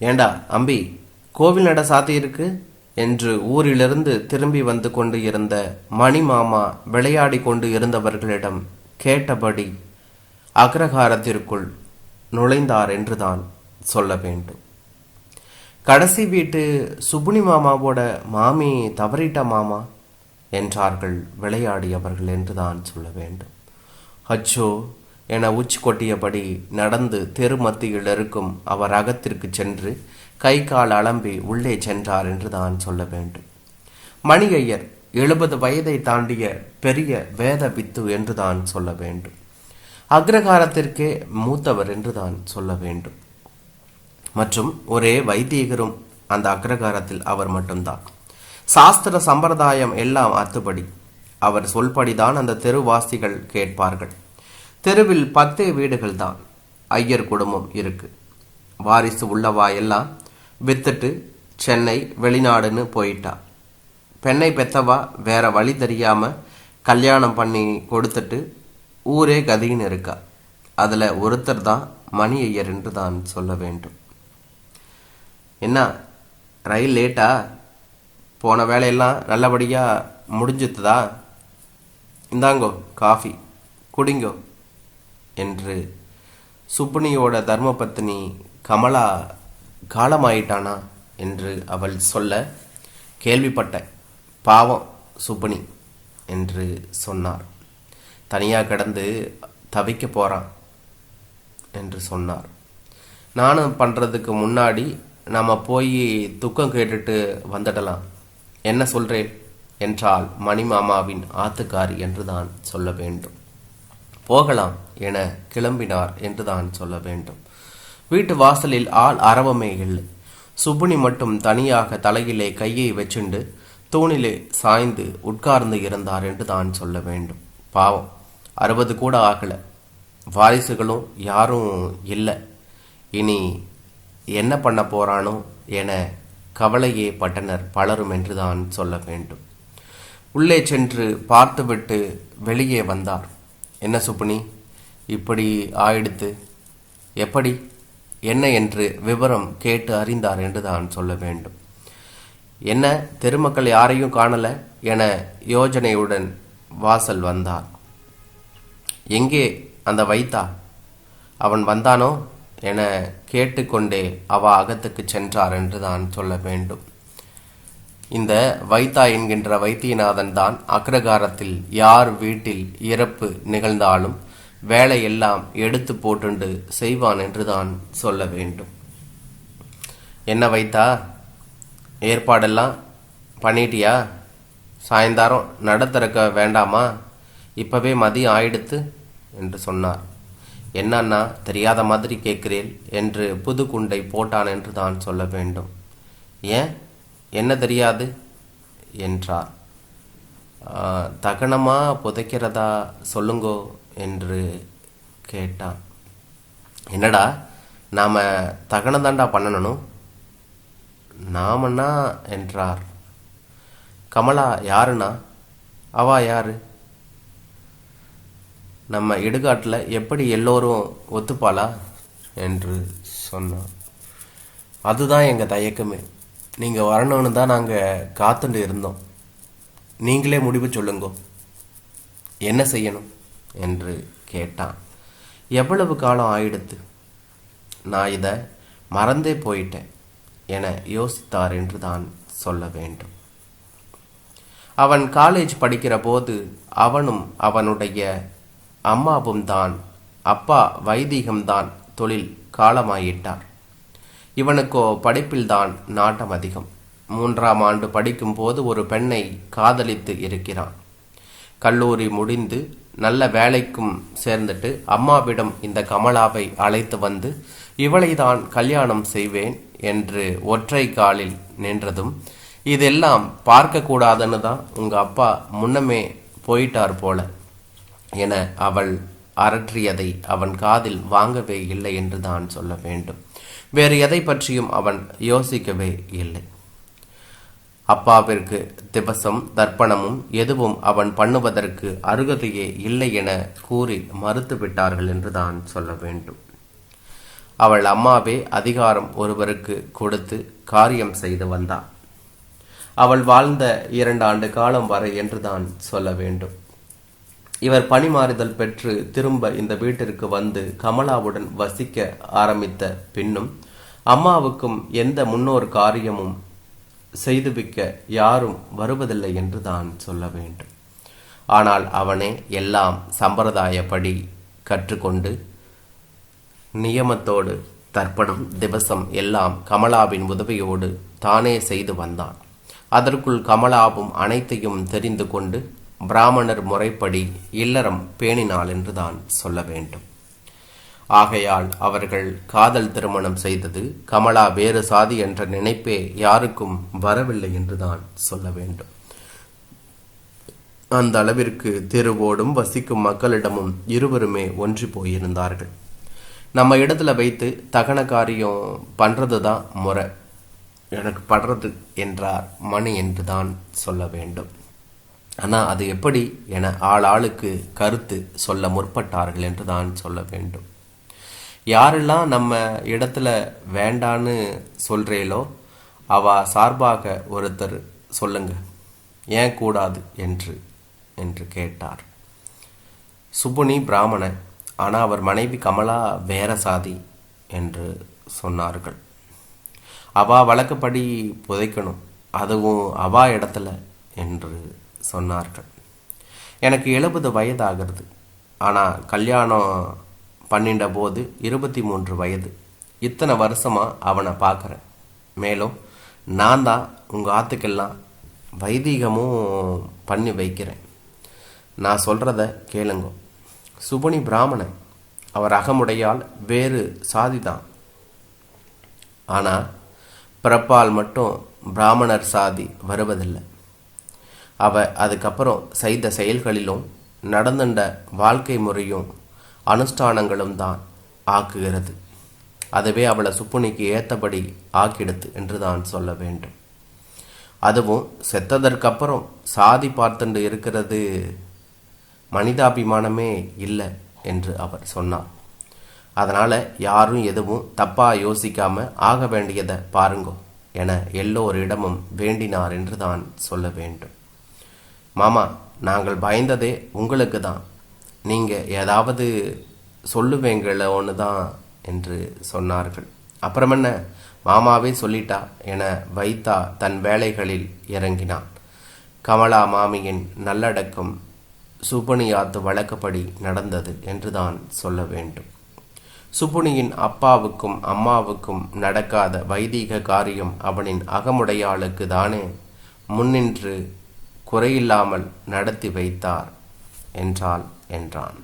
ஏண்டா அம்பி கோவில் நட சாத்தியிருக்கு என்று ஊரிலிருந்து திரும்பி வந்து கொண்டு இருந்த மணி மாமா விளையாடி கொண்டு இருந்தவர்களிடம் கேட்டபடி அக்ரஹாரத்திற்குள் நுழைந்தார் என்றுதான் சொல்ல வேண்டும். கடைசி வீட்டு சுப்புனி மாமாவோட மாமி தவறிட்ட மாமா என்றார்கள் விளையாடியவர்கள் என்றுதான் சொல்ல வேண்டும். அச்சோ என உச்சி கொட்டியபடி நடந்து தெரு மத்தியில் இருக்கும் அவர் அகத்திற்கு சென்று கை கால் அலம்பி உள்ளே சென்றார் என்று தான் சொல்ல வேண்டும். மணியையர் எழுபது வயதை தாண்டிய பெரிய வேத பித்து என்று தான் சொல்ல வேண்டும். அக்ரகாரத்திற்கே மூத்தவர் என்று தான் சொல்ல வேண்டும். மற்றும் ஒரே வைதீகரும் அந்த அக்ரகாரத்தில் அவர் மட்டும்தான். சாஸ்திர சம்பிரதாயம் எல்லாம் அத்துப்படி. அவர் சொல்படிதான் அந்த தெருவாசிகள் கேட்பார்கள். தெருவில் பத்தே வீடுகள் தான் ஐயர் குடும்பம் இருக்கு. வாரிசு உள்ளவா எல்லாம் வித்துட்டு சென்னை வெளிநாடுன்னு போயிட்டா. பெண்ணை பெத்தவா வேற வழி தெரியாம கல்யாணம் பண்ணி கொடுத்துட்டு ஊரே கதின்னு இருக்கா. அதில் ஒருத்தர் தான் மணி ஐயர் என்று தான் சொல்ல வேண்டும். என்ன ரயில் லேட்டா? போன வேலையெல்லாம் நல்லபடியாக முடிஞ்சுத்துதா இந்தாங்கோ காஃபி. குடிங்கோ. என்று சுப்புனியோட தர்மபத்தினி கமலா காலமாயிட்டானா என்று அவள் சொல்ல கேள்விப்பட்டேன் பாவம் சுப்புனி என்று சொன்னார். தனியாக கிடந்து தவிக்க போகிறான் என்று சொன்னார். நானும் பண்ணுறதுக்கு முன்னாடி நம்ம போய் துக்கம் கேட்டுட்டு வந்துடலாம். என்ன சொல்கிறேன் என்றால் மணிமாமாவின் ஆத்துக்காரி என்றுதான் சொல்ல வேண்டும். போகலாம் என கிளம்பினார் என்றுதான் சொல்ல வேண்டும். வீட்டு வாசலில் ஆள் அரவமே இல்லை. சுப்புனி மட்டும் தனியாக தலையிலே கையை வச்சுண்டு தூணிலே சாய்ந்து உட்கார்ந்து இருந்தார் என்று தான் சொல்ல வேண்டும். பாவம் அறுபது கூட ஆகல. வாரிசுகளும் யாரும் இல்லை. இனி என்ன பண்ண போறானோ என கவலையே பட்டனர் பலரும் என்று தான் சொல்ல வேண்டும். உள்ளே சென்று பார்த்துவிட்டு வெளியே வந்தார். என்ன சுப்புனி? இப்படி ஆயிடுத்து. எப்படி? என்ன என்று விவரம் கேட்டு அறிந்தார் என்று தான் சொல்ல வேண்டும். என்ன? தெருமக்கள் யாரையும் காணல என யோஜனையுடன் வாசல் வந்தார். எங்கே அந்த வைத்தா? அவன் வந்தானோ? என கேட்டுக்கொண்டே அவ அகத்துக்கு சென்றார் என்று தான் சொல்ல வேண்டும். இந்த வைத்தா என்கின்ற வைத்தியநாதன் தான் அக்ரகாரத்தில் யார் வீட்டில் இறப்பு நிகழ்ந்தாலும் வேலையெல்லாம் எடுத்து போட்டுண்டு செய்வான் என்று தான் சொல்ல வேண்டும். என்ன வைத்தா? ஏற்பாடெல்லாம் பண்ணிட்டியா? சாயந்தாரம் நட திறக்க வேண்டாமா? இப்பவே மதியம் ஆயிடுத்து என்று சொன்னார். என்னன்னா தெரியாத மாதிரி கேட்கிறேன் என்று புது குண்டை போட்டான் என்று தான் சொல்ல வேண்டும். ஏன்? என்ன தெரியாது? என்றார். தகனமாக தகனமா புதைக்கிறதா சொல்லுங்கோ? என்று கேட்டான். என்னடா நாம் தகனம் தாண்டா பண்ணணும் நாமண்ணா என்றார். கமலா யாருண்ணா? அவா யாரு? நம்ம இடுகாட்டில் எப்படி எல்லோரும் ஒத்துப்பாளா? என்று சொன்னான். அதுதான் எங்கள் தயக்கமே. நீங்கள் வரணும்னு தான் நாங்கள் காத்துட்டு இருந்தோம். நீங்களே முடிவு சொல்லுங்கோ. என்ன செய்யணும்? என்று கேட்டான். எவ்வளவு காலம் ஆயிடுத்து? நான் இதை மறந்தே போயிட்டேன் என யோசித்தார் என்று தான் சொல்ல வேண்டும். அவன் காலேஜ் படிக்கிற போது அவனும் அவனுடைய அம்மாவும் தான் அப்பா வைதீகம்தான் தொழில் காலமாயிட்டார். இவனுக்கோ படிப்பில்தான் நாட்டம் அதிகம். மூன்றாம் ஆண்டு படிக்கும் போது ஒரு பெண்ணை காதலித்து இருக்கிறான். கல்லூரி முடிந்து நல்ல வேலைக்கும் சேர்ந்துட்டு அம்மாவிடம் இந்த கமலாவை அழைத்து வந்து இவளை தான் கல்யாணம் செய்வேன் என்று ஒற்றை காலில் நின்றதும் இதெல்லாம் பார்க்கக்கூடாதுன்னு தான் உங்கள் அப்பா முன்னமே போயிட்டார் போல என அவள் அரற்றியதை அவன் காதில் வாங்கவே இல்லை என்று தான் சொல்ல வேண்டும். வேறு எதை பற்றியும் அவன் யோசிக்கவே இல்லை. அப்பாவிற்கு திவசம் தர்ப்பணமும் எதுவும் அவன் பண்ணுவதற்கு அருகதையே இல்லை என கூறி மறுத்துவிட்டார்கள் என்று தான் சொல்ல வேண்டும். அவள் அம்மாவே அதிகாரம் ஒருவருக்கு கொடுத்து காரியம் செய்து வந்தாள். அவள் வாழ்ந்த இரண்டு ஆண்டு காலம் வரை என்றுதான் சொல்ல வேண்டும். இவர் பணிமாறுதல் பெற்று திரும்ப இந்த வீட்டிற்கு வந்து கமலாவுடன் வசிக்க ஆரம்பித்த பின்னும் அம்மாவுக்கும் எந்த முன்னோர் காரியமும் செய்துவிக்க யாரும் வருவதில்லை என்று தான் சொல்ல வேண்டும். ஆனால் அவனே எல்லாம் சம்பிரதாயப்படி கற்றுக்கொண்டு நியமத்தோடு தர்ப்பணம் திவசம் எல்லாம் கமலாவின் உதவியோடு தானே செய்து வந்தான். அதற்குள் கமலாவும் அனைத்தையும் தெரிந்து கொண்டு பிராமணர் முறைப்படி இல்லறம் பேணினாள் என்றுதான் சொல்ல வேண்டும். ஆகையால் அவர்கள் காதல் திருமணம் செய்தது கமலா வேறு சாதி என்ற நினைப்பே யாருக்கும் வரவில்லை என்றுதான் சொல்ல வேண்டும். அந்த அளவிற்கு தெருவோடும் வசிக்கும் மக்களிடமும் இருவருமே ஒன்றி போயிருந்தார்கள். நம்ம இடத்துல வைத்து தகன காரியம் பண்றது தான் முறை. எனக்கு படுறது என்றார் மணி என்றுதான் சொல்ல வேண்டும். ஆனால் அது எப்படி என ஆள் ஆளுக்கு கருத்து சொல்ல முற்பட்டார்கள் என்று தான் சொல்ல வேண்டும். யாரெல்லாம் நம்ம இடத்துல வேண்டான்னு சொல்றீங்களோ அவ சார்பாக ஒருத்தர் சொல்லுங்க ஏன் கூடாது என்று என்று கேட்டார். சுபுனி பிராமணன் ஆனால் அவர் மனைவி கமலா வேற சாதி என்று சொன்னார்கள். அவா வழக்கப்படி புதைக்கணும் அதுவும் அவா இடத்துல என்று சொன்னார்கள். எனக்கு எழுபது வயதாகிறது. ஆனால் கல்யாணம் பண்ணிட்ட போது இருபத்தி மூன்று வயது. இத்தனை வருஷமாக அவனை பார்க்குறேன். மேலும் நான் தான் உங்கள் ஆத்துக்கெல்லாம் வைதீகமும் பண்ணி வைக்கிறேன். நான் சொல்கிறத கேளுங்க. சுபனி பிராமணன். அவர் அகமுடையால் வேறு சாதி தான். ஆனால் பிறப்பால் மட்டும் பிராமணர் சாதி வருவதில்லை. அவ அதுக்கப்புறம் செய்த செயல்களிலும் நடந்துண்ட வாழ்க்கை முறையும் அனுஷ்டானங்களும் தான் ஆக்குகிறது. அதுவே அவளை சுப்புனிக்கு ஏற்றபடி ஆக்கிடுது என்று தான் சொல்ல வேண்டும். அதுவும் செத்ததற்கப்புறம் சாதி பார்த்துண்டு இருக்கிறது மனிதாபிமானமே இல்லை என்று அவர் சொன்னார். அதனால் யாரும் எதுவும் தப்பாக யோசிக்காம ஆக வேண்டியதை பாருங்கோ என எல்லோரிடமும் வேண்டினார் என்று தான் சொல்ல வேண்டும். மாமா நாங்கள் பயந்ததே உங்களுக்கு தான் நீங்கள் ஏதாவது சொல்லுவேங்கள ஒன்று தான் என்று சொன்னார்கள். அப்புறம் என்ன மாமாவே சொல்லிட்டா என வைத்தா தன் வேலைகளில் இறங்கினான். கமலா மாமியின் நல்லடக்கம் சுபனியாத்து வழக்கப்படி நடந்தது என்றுதான் சொல்ல வேண்டும். சுபுனியின் அப்பாவுக்கும் அம்மாவுக்கும் நடக்காத வைதீக காரியம் அவனின் அகமுடையாளுக்கு தானே முன்னின்று குறையில்லாமல் நடத்தி வைத்தார் என்றால் என்றான்.